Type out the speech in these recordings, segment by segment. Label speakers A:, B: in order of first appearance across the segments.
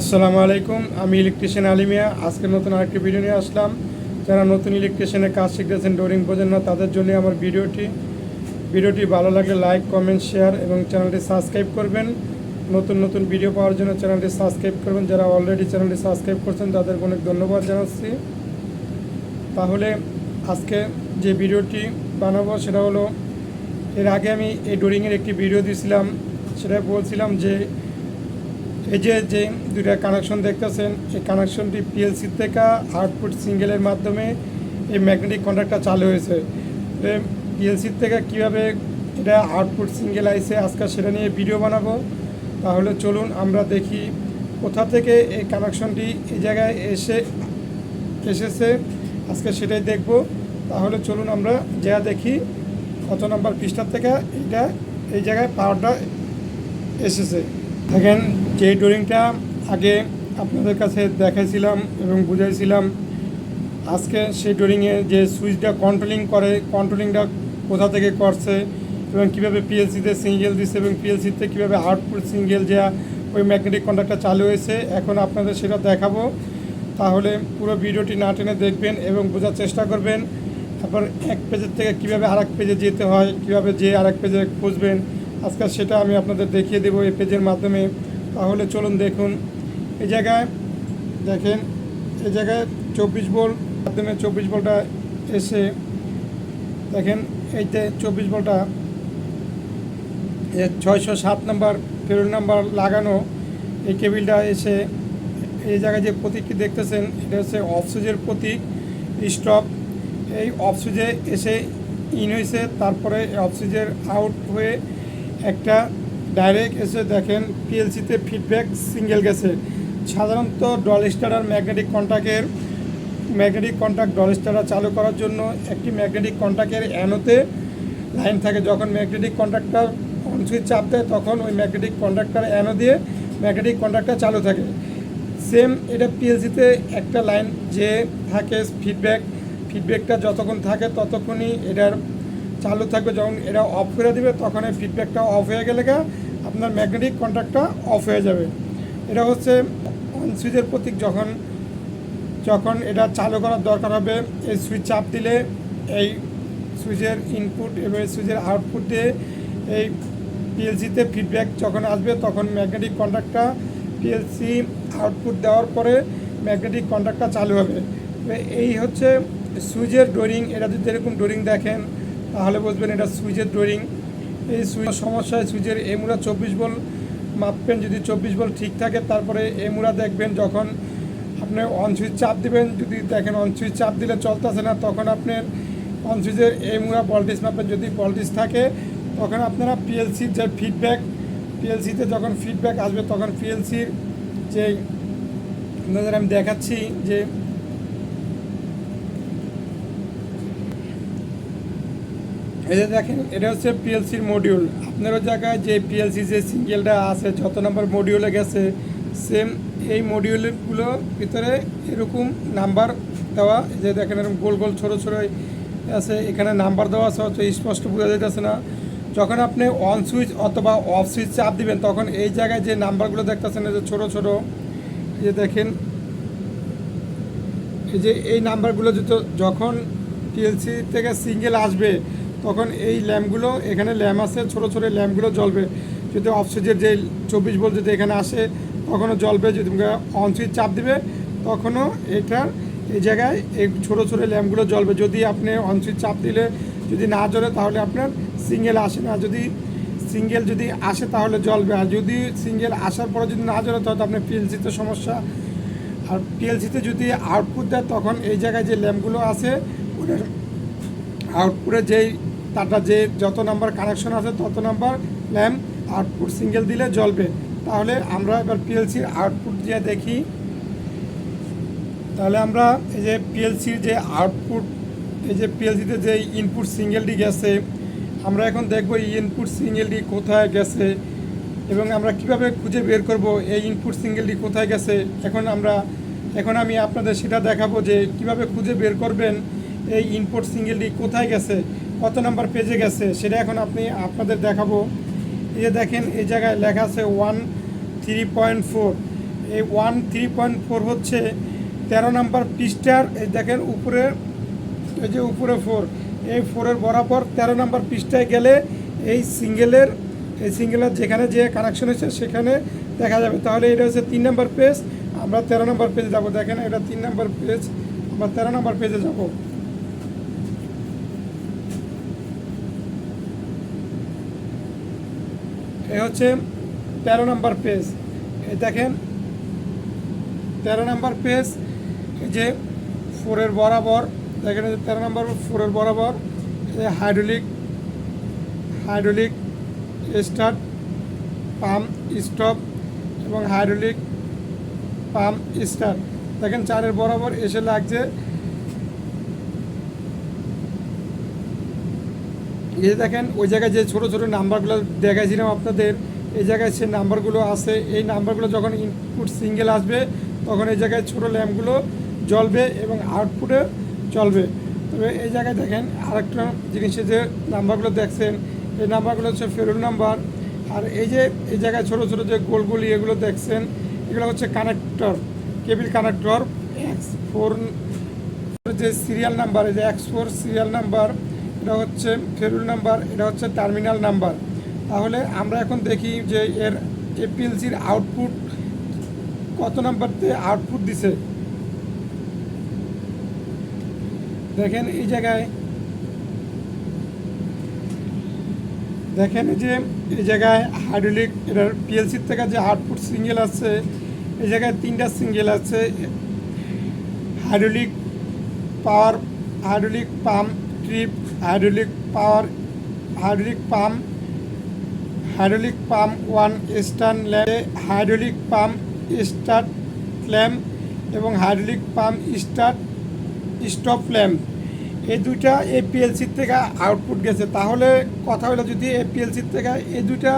A: আসসালামু আলাইকুম, আমি ইলেকট্রিশিয়ান আলিমিয়া আজকে নতুন আরেকটি ভিডিও নিয়ে আসলাম। যারা নতুন ইলেকট্রিশিয়ানের কাজ শিখতেছেন ডোরিং বোঝেন না, তাদের জন্য আমার ভিডিওটি ভিডিওটি ভালো লাগলে লাইক কমেন্ট শেয়ার এবং চ্যানেলটি সাবস্ক্রাইব করবেন। নতুন নতুন ভিডিও পাওয়ার জন্য চ্যানেলটি সাবস্ক্রাইব করবেন। যারা অলরেডি চ্যানেলটি সাবস্ক্রাইব করছেন, তাদের অনেক ধন্যবাদ জানাচ্ছি। তাহলে আজকে যে ভিডিওটি বানাবো, সেটা হলো, এর আগে আমি এই ডোরিংয়ের একটি ভিডিও দিয়েছিলাম সেটা বলছিলাম যে এই যে যে দুইটা কানেকশন দেখতেছেন, এই কানেকশনটি পিএলসি থেকে আউটপুট সিঙ্গেলের মাধ্যমে এই ম্যাগনেটিক কন্ট্রাক্টটা চালু হয়েছে। পিএলসি থেকে কীভাবে এটা আউটপুট সিঙ্গেল আইসে আজকে সেটা নিয়ে ভিডিও বানাবো। তাহলে চলুন আমরা দেখি কোথা থেকে এই কানেকশনটি এই জায়গায় এসে, এসেছে, আজকে সেটাই দেখব। তাহলে চলুন আমরা যা দেখি, কত নম্বর পৃষ্ঠার থেকে এটা এই জায়গায় পাওয়ারটা এসেছে। দেখেন যে ড্রয়িংটা আগে আপনাদের কাছে দেখাইছিলাম এবং বুঝাইছিলাম, আজকে সেই ড্রয়িংয়ে যে সুইচটা কন্ট্রোলিং করে কন্ট্রোলিংটা কোথা থেকে করছে এবং কীভাবে পিএলসিতে সিঙ্গেল দিচ্ছে এবং পিএলসিতে কীভাবে আউটপুট সিঙ্গেল যে ওই ম্যাগনেটিক কন্ট্রাক্টটা চালু হয়েছে, এখন আপনাদের সেটা দেখাবো। তাহলে পুরো ভিডিওটি না টেনে দেখবেন এবং বোঝার চেষ্টা করবেন, তারপর এক পেজের থেকে কীভাবে আরেক পেজে যেতে হয়, কীভাবে যে আরেক পেজে খুঁজবেন আজকাল সেটা আমি আপনাদের দেখিয়ে দেবো এই পেজের মাধ্যমে। তাহলে চলুন দেখুন। এই জায়গায় দেখেন, এই জায়গায় চব্বিশ ভোল্ট মাধ্যমে চব্বিশ ভোল্টটা এসে দেখেন, এইতে চব্বিশ ভোল্টটা ছয়শো সাত নাম্বার ফেরুল নাম্বার লাগানো এই কেবিলটা এসে এই জায়গায় যে প্রতীকটি দেখতেছেন, এটা হচ্ছে অফ সুইচের প্রতীক, স্টপ। এই অফ সুইচে এসে ইন হয়েছে, তারপরে অফ সুইচের আউট হয়ে একটা ডাইরেক্ট এসে দেখেন পিএলসিতে ফিডব্যাক সিঙ্গেল গেছে। সাধারণত ডল স্টারার ম্যাগনেটিক কন্ট্যাক্টের ম্যাগনেটিক কন্ট্যাক্ট ডল স্টারার চালু করার জন্য একটি ম্যাগনেটিক কন্ট্যাক্টের অ্যানোতে লাইন থাকে। যখন ম্যাগনেটিক কন্ট্যাক্টর অন সুইচ চাপ দেয়, তখন ওই ম্যাগনেটিক কন্ট্যাক্টর অ্যানো দিয়ে ম্যাগনেটিক কন্ট্যাক্টর চালু থাকে। সেম এটা পিএলসিতে একটা লাইন যে থাকে ফিডব্যাক ফিডব্যাকটা যতক্ষণ থাকে ততক্ষণই এটার চালু থাকবে, যখন এটা অফ করে দিবে, তখন এই ফিডব্যাকটা অফ হয়ে গেলে আপনার ম্যাগনেটিক কন্ট্যাক্টটা অফ হয়ে যাবে। এটা হচ্ছে অন সুইচের প্রতীক। যখন যখন এটা চালু করার দরকার হবে, এই সুইচ চাপ দিলে এই সুইচের ইনপুট এবং সুইচের আউটপুট দিয়ে এই পিএলসিতে ফিডব্যাক যখন আসবে, তখন ম্যাগনেটিক কন্ট্যাক্টটা পিএলসি আউটপুট দেওয়ার পরে ম্যাগনেটিক কন্ট্যাক্টটা চালু হবে। এই হচ্ছে সুইচের ডোরিং এটা যদি এরকম ডোরিং দেখেন তাহলে বুঝবেন এটা সুইচের ডোরিং। এই সুইচ সমস্যায় সুইচের এমুরা চব্বিশ বল মাপবেন, যদি চব্বিশ বল ঠিক থাকে, তারপরে এমুরা দেখবেন যখন আপনি অন সুইচ চাপ দিবেন, যদি দেখেন অন সুইচ চাপ দিলে চলতেছে না, তখন আপনার অন সুইচের এমুরা ভোল্টেজ মাপবেন। যদি ভোল্টেজ থাকে, তখন আপনারা পিএলসির যে ফিডব্যাক পিএলসিতে যখন ফিডব্যাক আসবে, তখন পিএলসির যে, আপনাদের আমি দেখাচ্ছি যে এই যে দেখেন, এটা হচ্ছে পিএলসির মডিউল আপনারও জায়গায় যে পিএলসি যে সিঙ্গেলটা আছে, যত নম্বর মডিউলে গেছে সেম এই মডিউলগুলো ভিতরে এরকম নাম্বার দেওয়া যে দেখেন এরকম গোল গোল ছোটো ছোটো আছে, এখানে নাম্বার দেওয়া আছে হচ্ছে স্পষ্ট বোঝা যেতেছে না। যখন আপনি অন সুইচ অথবা অফ সুইচ চাপ দিবেন, তখন এই জায়গায় যে নাম্বারগুলো দেখতেছেন যে ছোটো ছোটো যে দেখেন, এই যে এই নাম্বারগুলো যত- যখন পিএলসি থেকে সিঙ্গেল আসবে তখন এই ল্যাম্পগুলো, এখানে ল্যাম্প আছে, ছোটো ছোটো ল্যাম্পগুলো জ্বলবে। যদি অফ সুইচের যে চব্বিশ ভোল্ট যদি এখানে আসে, তখনও জ্বলবে। যদি অন সুইচ চাপ দিবে, তখনও এটার এই জায়গায় এই ছোটো ছোটো ল্যাম্পগুলো জ্বলবে। যদি আপনি অন সুইচ চাপ দিলে, যদি না জ্বলে, তাহলে আপনার সিঙ্গেল আসে না। যদি সিঙ্গেল যদি আসে, তাহলে জ্বলবে। আর যদি সিঙ্গেল আসার পরে যদি না জ্বলে, তাহলে আপনার পিএলসিতে সমস্যা। আর পিএলসিতে যদি আউটপুট দেয়, তখন এই জায়গায় যে ল্যাম্পগুলো আছে, ওটার আউটপুটে যেই তারটা যে যত নাম্বার কানেকশন আছে তত নাম্বার ল্যাম্প আউটপুট সিঙ্গেল দিলে জ্বলবে। তাহলে আমরা এবার পিএলসির আউটপুট দিয়ে দেখি। তাহলে আমরা এই যে পিএলসির যে আউটপুট এই যে পিএলসিতে যে ইনপুট সিঙ্গেলটি গেছে, আমরা এখন দেখব এই ইনপুট সিঙ্গেলটি কোথায় গেছে এবং আমরা কীভাবে খুঁজে বের করব এই ইনপুট সিঙ্গেলটি কোথায় গেছে। এখন আমরা, এখন আমি আপনাদের সেটা দেখাবো যে কীভাবে খুঁজে বের করবেন এই ইনপুট সিঙ্গেলটি কোথায় গেছে। কত নাম্বার পেজে গেছে সেটা এখন আপনি আপনাদের দেখাবো। এই যে দেখেন, এই জায়গায় লেখা আছে ওয়ান থ্রি পয়েন্ট ফোর। এই ওয়ান থ্রি পয়েন্ট ফোর হচ্ছে তেরো নাম্বার পৃষ্ঠার, এই দেখেন উপরে, এই যে উপরে ফোর, এই ফোরের বরাবর তেরো নাম্বার পৃষ্ঠায় গেলে এই সিঙ্গেলের এই সিঙ্গেলের যেখানে যে কানেকশন হয়েছে সেখানে দেখা যাবে। তাহলে এটা হচ্ছে তিন নাম্বার পেজ আমরা তেরো নাম্বার পেজে যাব। দেখেন, এটা তিন নাম্বার পেজ আমরা তেরো নাম্বার পেজে যাব। এ হচ্ছে তেরো নম্বর পেজ। দেখেন, তেরো নম্বর পেজ যে ফোরের বরাবর, দেখেন তেরো নম্বর ফোরের বরাবর hydraulic hydraulic start pump stop এবং হাইড্রোলিক পাম্প স্টার্ট দেখেন চারের বরাবর এসে লাগছে এই দেখেন, ওই জায়গায় যে ছোট ছোট নাম্বারগুলো দেখাইছিলাম আপনাদের, এই জায়গায় সে নাম্বারগুলো আছে। এই নাম্বারগুলো যখন ইনপুট সিঙ্গেল আসবে, তখন এই জায়গায় ছোট ল্যাম্পগুলো জ্বলবে এবং আউটপুটে চলবে তবে এই জায়গায় দেখেন, আরেকটা জিনিসে যে নাম্বারগুলো দেখছেন, এই নাম্বারগুলো হচ্ছে ফেরুল নাম্বার। আর এই যে, এই জায়গায় ছোট ছোট যে গোলগুলি, এগুলো দেখছেন, এগুলো হচ্ছে connector cable connector X four যে সিরিয়াল নাম্বার এই যে এক্স ফোর সিরিয়াল নাম্বার এটা হচ্ছে ফেরুল নাম্বার, এটা হচ্ছে টার্মিনাল নাম্বার। তাহলে আমরা এখন দেখি যে এর এপিএলসির আউটপুট কত নাম্বারতে আউটপুট দিছে। দেখেন এই জায়গায়, দেখেন যে এই জায়গায় হাইড্রোলিক এটার পিএলসির থেকে যে আউটপুট সিঙ্গেল আছে এই জায়গায় তিনটা সিঙ্গেল আছে hydraulic power, hydraulic pump, trip hydraulic power, hydraulic pump hydraulic pump one lamp, hydraulic pump start lamp এবং hydraulic pump start stop lamp. এই দুইটা এপিএলসির থেকে আউটপুট গেছে। তাহলে কথা হলো যদি এপিএলসির থেকে এই দুইটা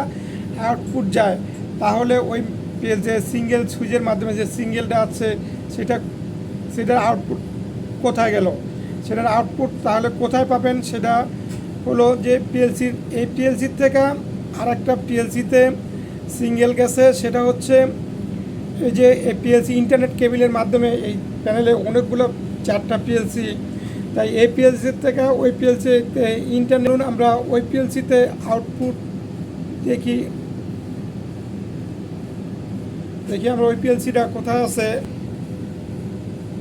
A: আউটপুট যায়, তাহলে ওই যে সিঙ্গেল সুইচের মাধ্যমে যে সিঙ্গেলটা আছে, সেটা, সেটার আউটপুট কোথায় গেল? সেটার আউটপুট তাহলে কোথায় পাবেন সেটা হলো যে পিএলসির এই পিএলসির থেকে আর একটা পিএলসিতে সিঙ্গেল গেছে, সেটা হচ্ছে এই যে পিএলসি ইন্টারনেট কেবিলের মাধ্যমে এই প্যানেলে অনেকগুলো, চারটা পিএলসি তাই এই পিএলসির থেকে ওই পিএলসিতে ইন্টারনেট আমরা ওই পিএলসিতে আউটপুট দেখি। দেখি আমরা ওই পিএলসিটা কোথায় আছে।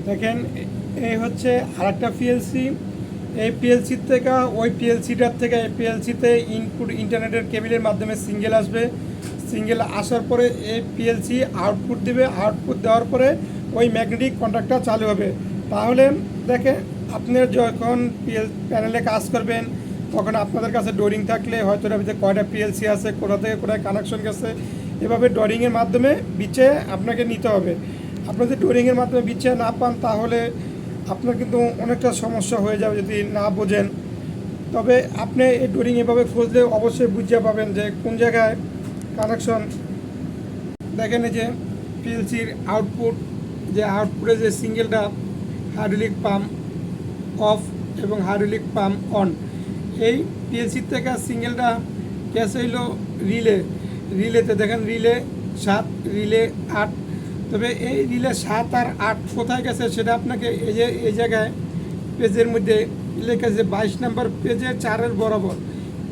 A: দেখেন এই হচ্ছে আরেকটা পিএলসি এই পিএলসির থেকে, ওই পিএলসিটার থেকে, এই পিএলসিতে ইনপুট ইন্টারনেটের কেবিলের মাধ্যমে সিঙ্গেল আসবে। সিঙ্গেল আসার পরে এই পিএলসি আউটপুট দেবে। আউটপুট দেওয়ার পরে ওই ম্যাগনেটিক কন্ট্রাক্টটা চালু হবে। তাহলে দেখে, আপনি যখন পিএল প্যানেলে কাজ করবেন, তখন আপনাদের কাছে ডোরিং থাকলে হয়তো ভিতরে কয়টা পিএলসি আছে, কোথা থেকে কোথায় কানেকশন গেছে, এভাবে ডোরিংয়ের মাধ্যমে বিচে আপনাকে নিতে হবে। আপনি যদি ডোরিংয়ের মাধ্যমে বিচে না পান, তাহলে আপনার কিন্তু অনেকটা সমস্যা হয়ে যাবে যদি না বোঝেন। তবে আপনি এই ডোরিং এভাবে খুঁজলে অবশ্যই বুঝতে পাবেন যে কোন জায়গায় কানেকশন দেখেন যে পিএলসির আউটপুট যে আউটপুটে যে সিঙ্গেলটা হাইড্রোলিক পাম্প অফ এবং হাইড্রোলিক পাম্প অন এই পিএলসির থেকে সিঙ্গেলটা গ্যাস হইল রিলে রিলেতে দেখেন রিলে সাত রিলে আট তবে এই রিলে সাত আর আট কোথায় গেছে সেটা আপনাকে এই যে, এই জায়গায় পেজের মধ্যে লেখা আছে বাইশ নম্বর পেজে চারের বরাবর।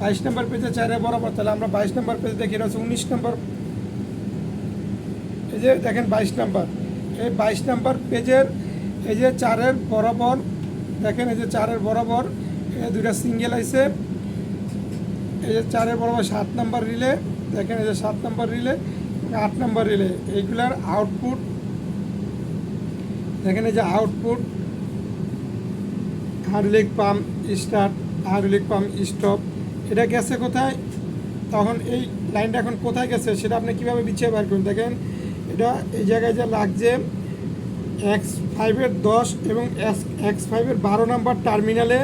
A: বাইশ নম্বর পেজে চারের বরাবর, তাহলে আমরা বাইশ নম্বর পেজ দেখি এটা উনিশ নম্বর। এই যে দেখেন বাইশ নম্বর। এই বাইশ নম্বর পেজের এই যে চারের বরাবর, দেখেন এই যে চারের বরাবর, এই দুইটা সিঙ্গেল আইছে। এই যে চারের বরাবর সাত নম্বর রিলে, দেখেন এই যে সাত নম্বর রিলে। আট নাম্বার রিলে এইগুলার আউটপুট এই যে output hydraulic pump start hydraulic pump stop এটা গেছে কোথায়? তখন এই লাইনটা এখন কোথায় গেছে সেটা আপনি কীভাবে বিছিয়ে বার করুন দেখেন, এটা এই জায়গায় যা লাগছে এক্স ফাইভের দশ এবং এক্স ফাইভের বারো নাম্বার টার্মিনালে,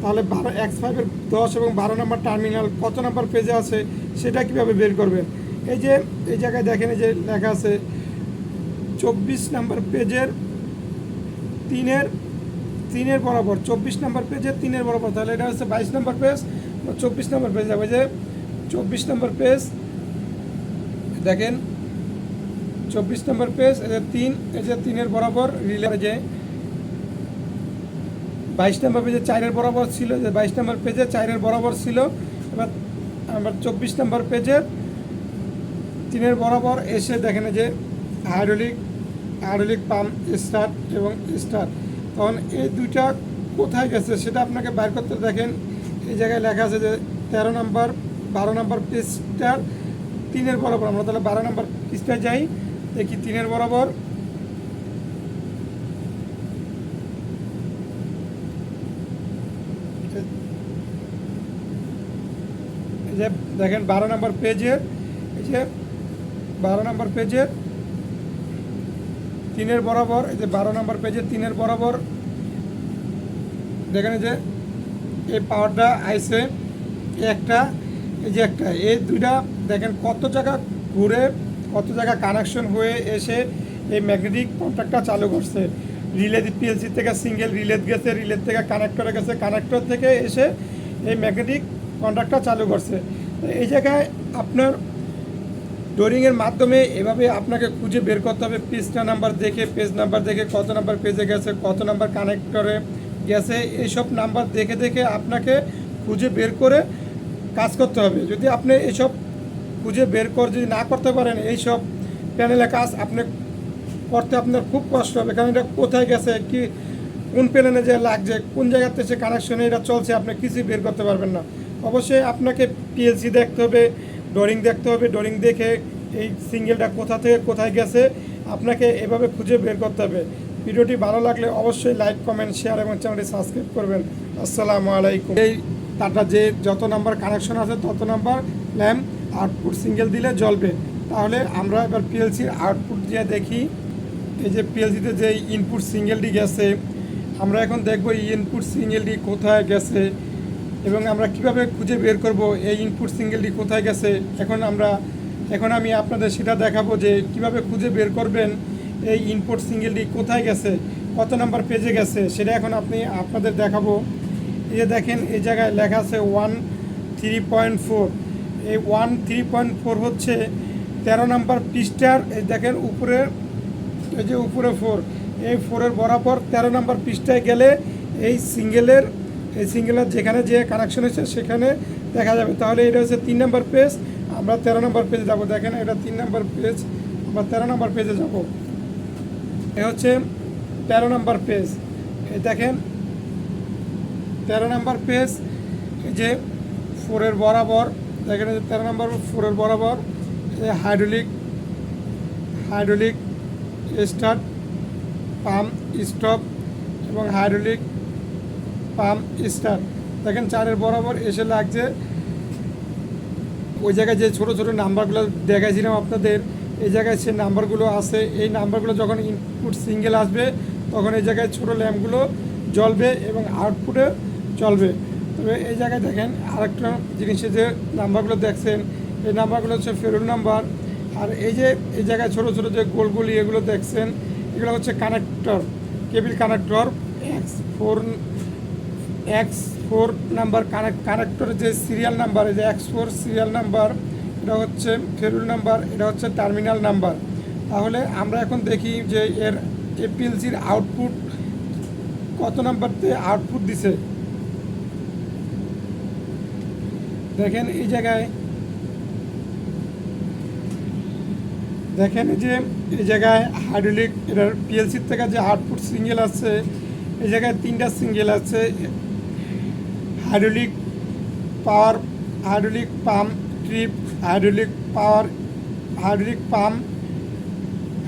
A: তাহলে বারো এক্স ফাইভের দশ এবং বারো নাম্বার টার্মিনাল কত নাম্বার পেজে আছে সেটা কীভাবে বের করবেন? এই যে, এই জায়গায় দেখেন, এই যে লেখা আছে, চব্বিশ নাম্বার পেজের তিনের তিনের বরাবর, চব্বিশ নাম্বার পেজের তিনের বরাবর, তাহলে এটা হচ্ছে বাইশ নাম্বার পেজ বা চব্বিশ নাম্বার পেজ যাবে যে চব্বিশ নাম্বার পেজ, দেখেন, চব্বিশ নম্বর পেজ, এই যে তিন, এই যে তিনের বরাবর, রিলে যে বাইশ নম্বর পেজে চারের বরাবর ছিল যে বাইশ নম্বর পেজে চারের বরাবর ছিল, এবার আমার চব্বিশ নম্বর পেজে তিনের বরাবর এসে দেখেন যে হাইড্রোলিক হাইড্রোলিক পাম্প স্টার্ট এবং স্টার্ট তখন এই দুইটা কোথায় গেছে সেটা আপনাকে বাইর করতে দেখেন। এই জায়গায় লেখা আছে যে তেরো নম্বর, বারো নম্বর পেজটার তিনের বরাবর। আমরা তাহলে বারো নম্বর পেজটা যাই, দেখি তিনের বরাবর। যে দেখেন বারো নম্বর পেজের এই যে বারো নম্বর পেজের তিনের বরাবর, এই যে বারো নম্বর পেজের তিনের বরাবর, দেখেন যে, এই পাওয়ারটা আইসে একটা, এই যে একটা, এই দুইটা, দেখেন কত জায়গা ঘুরে, কত জায়গা কানেকশন হয়ে এসে এই ম্যাগনেটিক কন্ট্রাক্টটা চালু করছে। রিলে পিএলসি থেকে সিঙ্গেল রিলে গেছে রিলের থেকে কানেক্টরে গেছে কানেক্টর থেকে এসে এই ম্যাগনেটিক কন্ট্রাক্টটা চালু করছে। এই জায়গায় আপনার ডোরিংয়ের মাধ্যমে এভাবে আপনাকে খুঁজে বের করতে হবে। পেজটা নাম্বার দেখে পেজ নাম্বার দেখে, কত নাম্বার পেজে গেছে, কত নাম্বার কানেক্টরে গেছে, এইসব নাম্বার দেখে দেখে আপনাকে খুঁজে বের করে কাজ করতে হবে। যদি আপনি এইসব খুঁজে বের করে, যদি না করতে পারেন, এইসব প্যানেলে কাজ আপনি করতে আপনার খুব কষ্ট হবে। কারণ এটা কোথায় গেছে, কি, কোন প্যানেলে যে লাগছে, কোন জায়গাতে সে কানেকশনে এটা চলছে, আপনি কিছুই বের করতে পারবেন না। অবশ্যই আপনাকে পিএলসি দেখতে হবে ডোরিং দেখতে হবে, ডোরিং দেখে এই সিঙ্গেলটা কোথা থেকে কোথায় গেছে, আপনাকে এভাবে খুঁজে বের করতে হবে। ভিডিওটি ভালো লাগলে অবশ্যই লাইক, কমেন্ট, শেয়ার এবং চ্যানেলটি সাবস্ক্রাইব করবেন। আসসালামু আলাইকুম। এই তারটা যে যত নাম্বার কানেকশন আছে তত নাম্বার ল্যাম্প আউটপুট সিঙ্গেল দিলে জ্বলবে। তাহলে আমরা এবার পিএলসির আউটপুট দিয়ে দেখি। এই যে পিএলসিতে যে ইনপুট সিঙ্গেলটি গেছে, আমরা এখন দেখব ইনপুট সিঙ্গেলটি কোথায় গেছে। এবং আমরা কীভাবে খুঁজে বের করব, এই ইনপুট সিঙ্গেলটি কোথায় গেছে? এখন আমরা, এখন আমি আপনাদের সেটা দেখাবো যে কীভাবে খুঁজে বের করবেন, এই ইনপুট সিঙ্গেলটি কোথায় গেছে, কত নাম্বার পেজে গেছে, সেটা এখন আপনি আপনাদের দেখাবো। এই যে দেখেন, এই জায়গায় লেখা আছে ওয়ান থ্রি পয়েন্ট ফোর এই ওয়ান থ্রি পয়েন্ট ফোর হচ্ছে তেরো নাম্বার পৃষ্ঠার, এই দেখেন উপরে, এই যে উপরে ফোর এই ফোরের বরাবর তেরো নাম্বার পৃষ্ঠায় গেলে এই সিঙ্গেলের এই সিঙ্গেলের যেখানে যে কানেকশন হয়েছে সেখানে দেখা যাবে। তাহলে এটা হচ্ছে তিন নম্বর পেজ আমরা তেরো নম্বর পেজে যাব। দেখেন, এটা তিন নম্বর পেজ আমরা তেরো নম্বর পেজে যাব। এ হচ্ছে তেরো নম্বর পেজ এই দেখেন, তেরো নাম্বার পেজ যে ফোরের বরাবর, দেখেন যে তেরো নাম্বার ফোরের বরাবর hydraulic hydraulic start pump stop এবং হাইড্রোলিক পাম্প স্টার দেখেন চারের বরাবর এসে লাগছে। ওই জায়গায় যে ছোট ছোট নাম্বারগুলো দেখাইছিলাম আপনাদের, এই জায়গায় সে নাম্বারগুলো আছে। এই নাম্বারগুলো যখন ইনপুট সিঙ্গেল আসবে, তখন এই জায়গায় ছোট ল্যাম্পগুলো জ্বলবে এবং আউটপুটে চলবে তবে এই জায়গায় দেখেন আরেকটা জিনিসে যে নাম্বারগুলো দেখছেন, এই নাম্বারগুলো হচ্ছে ফেরুল নাম্বার। আর এই যে, এই জায়গায় ছোট ছোট যে গোলগুলি, এগুলো দেখছেন, এগুলো হচ্ছে connector cable connector X four X four number connect কানেক্টরের যে সিরিয়াল নাম্বার এই যে এক্স ফোর সিরিয়াল নাম্বার এটা হচ্ছে ফেরুল নাম্বার এটা হচ্ছে টার্মিনাল নাম্বার তাহলে আমরা এখন দেখি যে এর এপিএলসির আউটপুট কত নাম্বারতে আউটপুট দিছে। দেখেন এই জায়গায়, দেখেন যে এই জায়গায় হাইড্রোলিক এটার পিএলসির থেকে যে আউটপুট সিঙ্গেল আছে, এই জায়গায় তিনটা সিঙ্গেল আছে hydraulic power, hydraulic pump trip, hydraulic power, hydraulic pump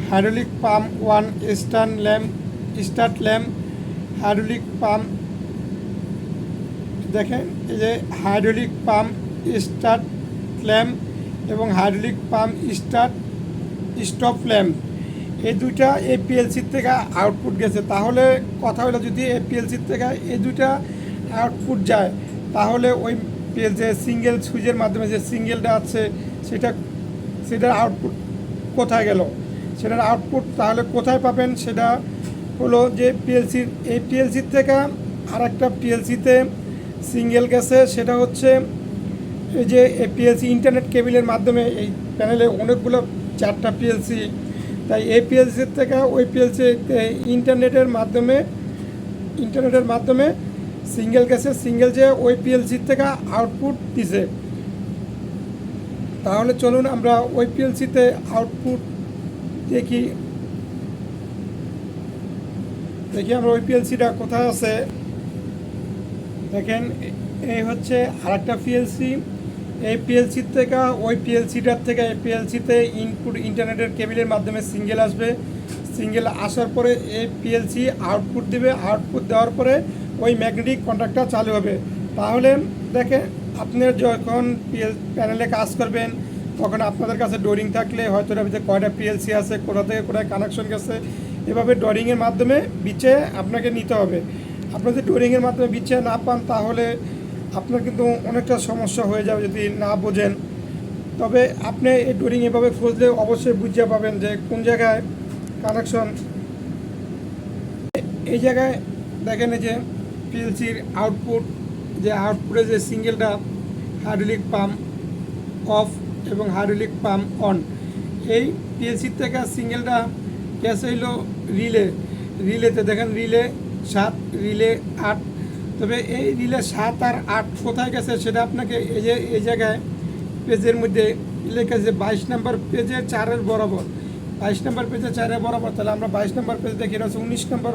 A: hydraulic pump one start lamp start lamp, hydraulic pump, দেখেন এই যে হাইড্রোলিক পাম্প স্টার্ট ল্যাম্প এবং hydraulic pump start stop lamp. এই দুইটা এপিএলসির থেকে আউটপুট গেছে। তাহলে কথা হলো যদি এপিএলসির থেকে এই দুইটা আউটপুট যায়, তাহলে ওই যে সিঙ্গেল সুইচের মাধ্যমে যে সিঙ্গেলটা আছে, সেটা, সেটার আউটপুট কোথায় গেল? সেটার আউটপুট তাহলে কোথায় পাবেন? সেটা হলো যে পিএলসির, এই পিএলসির থেকে আর একটা পিএলসিতে সিঙ্গেল গেছে, সেটা হচ্ছে এই যে পিএলসি ইন্টারনেট কেবিলের মাধ্যমে এই প্যানেলে অনেকগুলো চারটা পিএলসি। তাই এই পিএলসির থেকে ওই পিএলসি ইন্টারনেটের মাধ্যমে ইন্টারনেটের মাধ্যমে সিঙ্গেল গেছে সিঙ্গেল যে ওই পিএলসির থেকে আউটপুট দিছে, তাহলে চলুন আমরা ওই পিএলসিতে আউটপুট দেখি। দেখি আমরা ওই পিএলসিটা কোথায় আছে। দেখেন এই হচ্ছে আরেকটা পিএলসি। এই পিএলসির থেকে ওই পিএলসিটার থেকে এই পিএলসিতে ইনপুট ইন্টারনেটের কেবিলের মাধ্যমে সিঙ্গেল আসবে। সিঙ্গেল আসার পরে এই পিএলসি আউটপুট দিবে। আউটপুট দেওয়ার পরে ওই ম্যাগনেটিক কন্ট্রাক্টটা চালু হবে। তাহলে দেখে আপনার যখন পিএল প্যানেলে কাজ করবেন, তখন আপনাদের কাছে ডোরিং থাকলে হয়তো ভিতরে কয়টা পিএলসি আছে, কোথা থেকে কোথায় কানেকশন গেছে, এভাবে ডোরিংয়ের মাধ্যমে বিচে আপনাকে নিতে হবে। আপনি যদি ডোরিংয়ের মাধ্যমে বিচে না পান, তাহলে আপনার কিন্তু অনেকটা সমস্যা হয়ে যাবে যদি না বোঝেন। তবে আপনি এই ডোরিং এভাবে খুঁজলে অবশ্যই বুঝতে পাবেন যে কোন জায়গায় কানেকশন এই জায়গায় দেখেন এই যে পিএলসির আউটপুট যে আউটপুটে যে সিঙ্গেলটা হাইড্রোলিক পাম্প অফ এবং হাইড্রোলিক পাম্প অন এই পিএলসির থেকে সিঙ্গেলটা গ্যাস হইল রিলে রিলেতে দেখেন রিলে সাত রিলে আট, তবে এই রিলে সাত আর আট কোথায় গেছে সেটা আপনাকে এই যে, এই জায়গায় পেজের মধ্যে লেখা আছে বাইশ নম্বর পেজে চারের বরাবর, বাইশ নম্বর পেজে চারের বরাবর, তাহলে আমরা বাইশ নম্বর পেজ দেখি, এটা হচ্ছে উনিশ নম্বর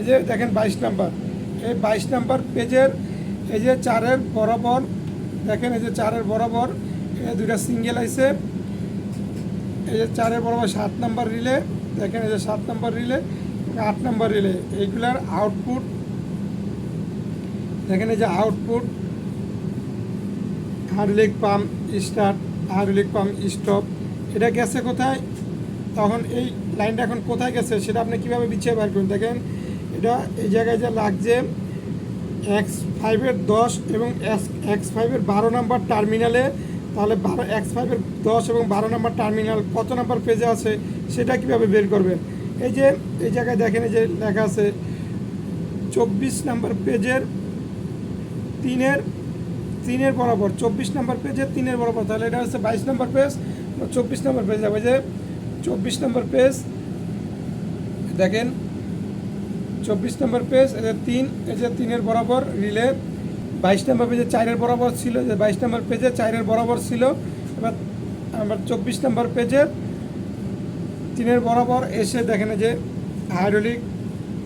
A: এই যে দেখেন বাইশ নাম্বার। এই বাইশ নাম্বার পেজের, এই যে চারের বরাবর, দেখেন এই যে চারের বরাবর, এই দুইটা সিঙ্গেল আইছে। এই যে চারের বরাবর সাত নাম্বার রিলে, দেখেন এই যে সাত নাম্বার রিলে, আট নাম্বার রিলে, এইগুলার আউটপুট দেখেন এই যে output hydraulic pump start hydraulic pump stop এটা গেছে কোথায়? তখন এই লাইনটা এখন কোথায় গেছে? সেটা আপনি কীভাবে বিছিয়ে বার করুন দেখেন এটা এই জায়গায় যে লাগছে এক্স ফাইভের দশ এবং এক্স ফাইভের বারো নাম্বার টার্মিনালে তাহলে বারো এক্স ফাইভের দশ এবং বারো নাম্বার টার্মিনাল কত নাম্বার পেজে আছে সেটা কীভাবে বের করবেন? এই যে, এই জায়গায় দেখেন এই যে লেখা আছে চব্বিশ নাম্বার পেজের তিনের তিনের বরাবর, চব্বিশ নম্বর পেজের তিনের বরাবর, তাহলে এটা হচ্ছে বাইশ নম্বর পেজ চব্বিশ নম্বর পেজ যাবে যে চব্বিশ নম্বর পেজ দেখেন চব্বিশ নম্বর পেজ যে তিন যে তিনের বরাবর রিলে বাইশ নম্বর পেজে চারের বরাবর ছিল যে বাইশ নম্বর পেজে চারের বরাবর ছিল। এবার আমার চব্বিশ নম্বর পেজে তিনের বরাবর এসে দেখেন যে হাইড্রোলিক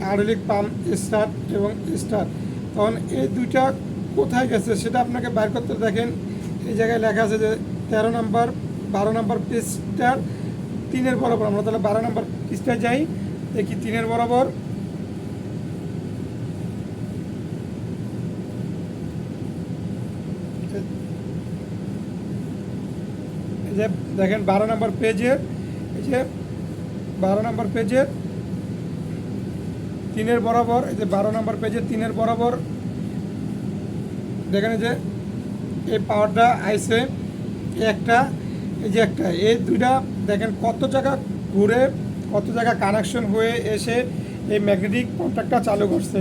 A: হাইড্রোলিক পাম্প স্টার্ট এবং স্টার্ট তখন এই দুইটা কোথায় গেছে সেটা আপনাকে বাইর করতে দেখেন এই জায়গায় লেখা আছে যে তেরো নম্বর, বারো নম্বর পেজটার তিনের বরাবর, আমরা তাহলে বারো নম্বর পেজটা যাই, দেখি তিনের বরাবর। যে দেখেন বারো নম্বর পেজের এই যে বারো নম্বর পেজের তিনের বরাবর, এই যে বারো নম্বর পেজে তিনের বরাবর, দেখেন যে, এই পাওয়ারটা আইসে একটা, এই যে একটা এই দুইটা, দেখেন কত জায়গা ঘুরে, কত জায়গা কানেকশন হয়ে এসে এই ম্যাগনেটিক কন্ট্যাক্টটা চালু করছে।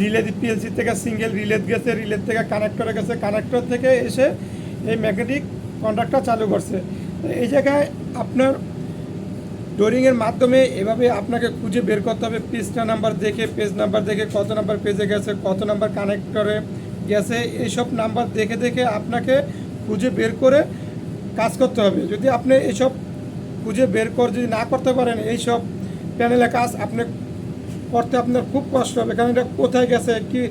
A: রিলে পিএলসি থেকে সিঙ্গেল রিলে গেছে রিলের থেকে কানেক্টরে গেছে কানেক্টর থেকে এসে এই ম্যাগনেটিক কন্ট্যাক্টটা চালু করছে। এই জায়গায় আপনার ডোরিংয়ের মাধ্যমে এভাবে আপনাকে খুঁজে বের করতে হবে। পেজটা নাম্বার দেখে, পেজ নাম্বার দেখে, কত নাম্বার পেজে গেছে, কত নাম্বার কানেক্টরে গেছে, এইসব নাম্বার দেখে দেখে আপনাকে খুঁজে বের করে কাজ করতে হবে। যদি আপনি এইসব খুঁজে বের করে, যদি না করতে পারেন, এইসব প্যানেলে কাজ আপনি করতে আপনার খুব কষ্ট হবে। কারণ এটা কোথায় গেছে, কি,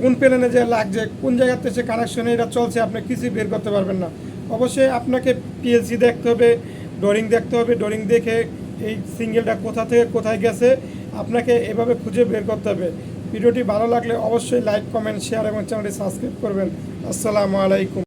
A: কোন প্যানেলে যে লাগছে, কোন জায়গাতে সে কানেকশনে এটা চলছে, আপনি কিছুই বের করতে পারবেন না। অবশ্যই আপনাকে পিএসজি দেখতে হবে ডোরিং দেখতে হবে ডোরিং দেখে এই সিঙ্গেলটা কোথা থেকে কোথায় গেছে, আপনাকে এভাবে খুঁজে বের করতে হবে। ভিডিওটি ভালো লাগলে অবশ্যই লাইক কমেন্ট শেয়ার এবং চ্যানেলটি সাবস্ক্রাইব করবেন। আসসালামু আলাইকুম।